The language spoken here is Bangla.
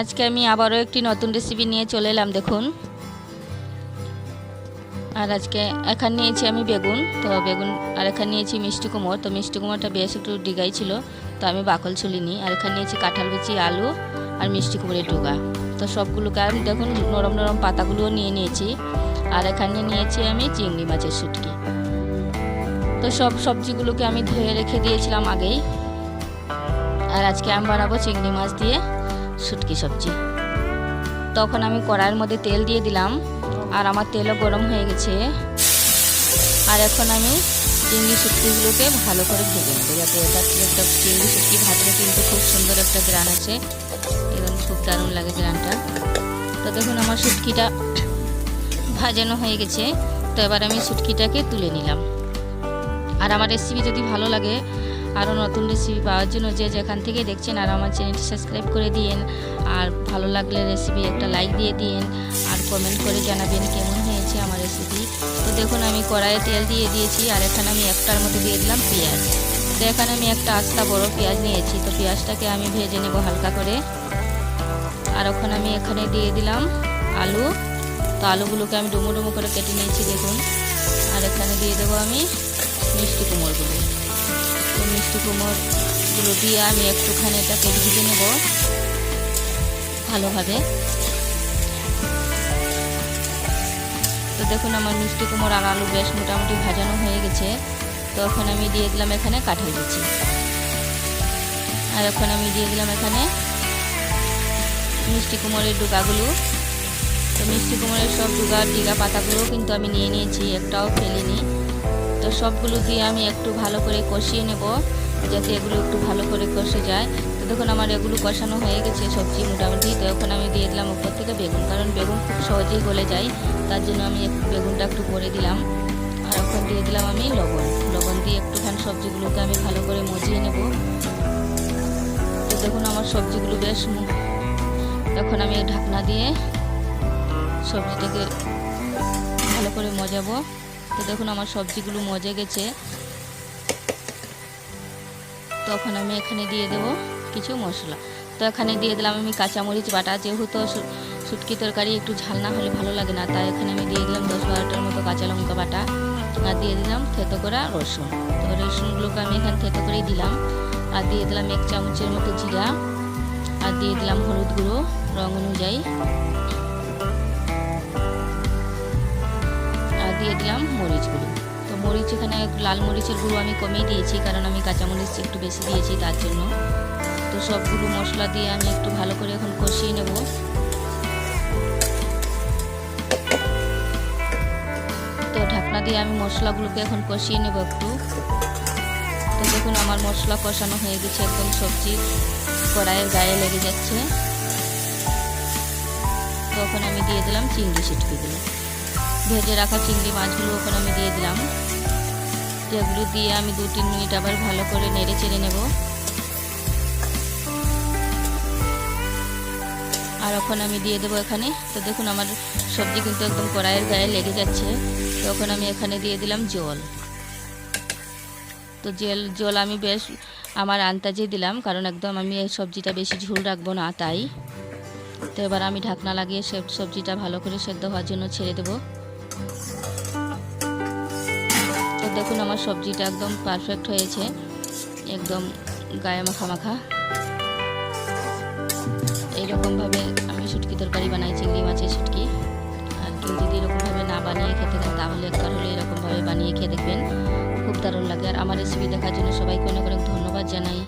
আজকে আমি আবারও একটি নতুন রেসিপি নিয়ে চলে এলাম, দেখুন। আর আজকে এখানে নিয়েছি আমি বেগুন, তো বেগুন, আর এখানে নিয়েছি মিষ্টি কুমড়। তো মিষ্টি কুমড়টা বেশ একটু ডিগাই ছিল, তো আমি বাকল ছুলিনি। আর এখানে নিয়েছি কাঁঠাল বিচি আলু আর মিষ্টি কুমড়ের ডুগা। তো সবগুলোকে আমি দেখুন, নরম নরম পাতাগুলোও নিয়ে নিয়েছি। আর এখানে নিয়েছি আমি চিংড়ি মাছের শুটকি। তো সব সবজিগুলোকে আমি ধুয়ে রেখে দিয়েছিলাম আগেই। আর আজকে আমি বানাবো চিংড়ি মাছ দিয়ে শুটকি সবজি। তখন আমি কড়াইয়ের মধ্যে তেল দিয়ে দিলাম, আর আমার তেলও গরম হয়ে গেছে। আর এখন আমি চিংড়ি শুটকিগুলোকে ভালো করে ভেজে নেব, যাতে এটা একটা চিংড়ি শুটকি ভাজলে কিন্তু খুব সুন্দর একটা গ্রান আছে, এবং খুব দারুণ লাগে গ্রানটা তো দেখুন, আমার শুটকিটা ভাজানো হয়ে গেছে। তো এবার আমি শুটকিটাকে তুলে নিলাম। আর আমার রেসিপি যদি ভালো লাগে আরও নতুন রেসিপি পাওয়ার জন্য যে যেখান থেকে দেখছেন আর আমার চ্যানেলটি সাবস্ক্রাইব করে দিন আর ভালো লাগলে রেসিপি একটা লাইক দিয়ে দিন আর কমেন্ট করে জানাবেন কেমন হয়েছে আমার রেসিপি তো দেখুন, আমি কড়াইয়ে তেল দিয়ে দিয়েছি আর এখানে আমি একটার মধ্যে দিয়ে দিলাম পেঁয়াজ। তো এখানে আমি একটা আস্তা বড় পেঁয়াজ নিয়েছি। তো পেঁয়াজটাকে আমি ভেজে নেব হালকা করে। আর ওখানে আমি এখানে দিয়ে দিলাম আলু। তো আলুগুলোকে আমি ডুমো ডুমো করে কেটে নিয়েছি, দেখুন। আর এখানে দিয়ে দেবো আমি মিষ্টি কুমড়গুলো। তো মিষ্টি কুমড়গুলো দিয়ে আমি একটুখানি এটাকে ভেজে নেব ভালোভাবে। তো দেখুন আমার মিষ্টি কুমড় আর আলু বেশ মোটামুটি ভাজানো হয়ে গেছে। তো এখন আমি দিয়ে দিলাম এখানে কাঁঠাল বিচি আর এখন আমি দিয়ে দিলাম এখানে মিষ্টি কুমড়ের ডুগাগুলো। তো মিষ্টি কুমড়ের সব ডুগা ডিগা পাতাগুলো কিন্তু আমি নিয়ে নিয়েছি, একটাও ফেলিনি। তো সবগুলো দিয়ে আমি একটু ভালো করে কষিয়ে নেব, যাতে এগুলো একটু ভালো করে কষে যায়। তো দেখুন আমার এগুলো কষানো হয়ে গেছে, সবজি মোটামুটি। তো এখন আমি দিয়ে দিলাম উপর থেকে বেগুন, কারণ বেগুন খুব সহজেই গলে যায়, তার জন্য আমি একটু বেগুনটা একটু করে দিলাম। আর এখন দিয়ে দিলাম আমি লবণ। লবণ দিয়ে একটুখানি সবজিগুলোকে আমি ভালো করে মজিয়ে নেব। তো দেখুন আমার সবজিগুলো বেশ এখন আমি ঢাকনা দিয়ে সবজিটাকে ভালো করে মজাবো। তো দেখুন আমার সবজিগুলো মজে গেছে। তখন আমি এখানে দিয়ে দেব কিছু মশলা। তো এখানে দিয়ে দিলাম আমি কাঁচামরিচ বাটা। যেহেতু শুটকি তরকারি একটু ঝাল না হলে ভালো লাগে না, তাই এখানে আমি দিয়ে দিলাম দশ বারোটার মতো কাঁচা লঙ্কা বাটা। আর দিয়ে দিলাম থেতো করা রসুন। তো রসুনগুলোকে আমি এখানে থেতো করেই দিলাম। আর দিয়ে দিলাম এক চামচের মতো জিরা। আর দিয়ে দিলাম হলুদ গুঁড়ো রং অনুযায়ী। দিয়ে দিলাম মরিচ গুঁড়ো। তো মরিচ এখানে লাল মরিচের গুঁড়ো আমি কমিয়ে দিয়েছি, কারণ আমি কাঁচামরিচ একটু বেশি দিয়েছি তার জন্য। তো সবগুলো মশলা দিয়ে আমি একটু ভালো করে এখন কষিয়ে নেব। তো ঢাকনা দিয়ে আমি মশলাগুলোকে এখন কষিয়ে নেব একটু। তো দেখুন, আমার মশলা কষানো হয়ে গেছে একদম সবজি কড়াইয়ের গায়ে লেগে যাচ্ছে। তখন আমি দিয়ে দিলাম চিংড়ি সিটকিগুলো। ভেজে রাখা চিংড়ি মাছগুলো ওখানে আমি দিয়ে দিলাম। যেগুলো দিয়ে আমি দু তিন মিনিট আবার ভালো করে নেড়ে চেড়ে নেব। আর ওখানে আমি দিয়ে দেবো এখানে। তো দেখুন আমার সবজি কিন্তু একদম কড়াইয়ের গায়ে লেগে যাচ্ছে। তখন আমি এখানে দিয়ে দিলাম জল। তো জল জল আমি বেশ আমার আন্তাজে দিলাম, কারণ একদম আমি এই সবজিটা বেশি ঝুল রাখব না তাই। তো এবার আমি ঢাকনা লাগিয়ে সবজিটা ভালো করে সেদ্ধ হওয়ার জন্য ছেড়ে দেবো। তো দেখুন, আমার সবজিটা একদম পারফেক্ট হয়েছে। একদম গায়ে মাখা মাখা। এইরকমভাবে আমি শুটকি তরকারি বানাই চিংড়ি মাছের শুটকি। আর কেউ যদি এরকমভাবে না বানিয়ে খেতে চান তাহলে একবার হলে এরকমভাবে বানিয়ে খেয়ে দেখবেন। খুব দারুণ লাগে। আর আমার রেসিপি দেখার জন্য সবাইকে অনেক অনেক ধন্যবাদ জানাই।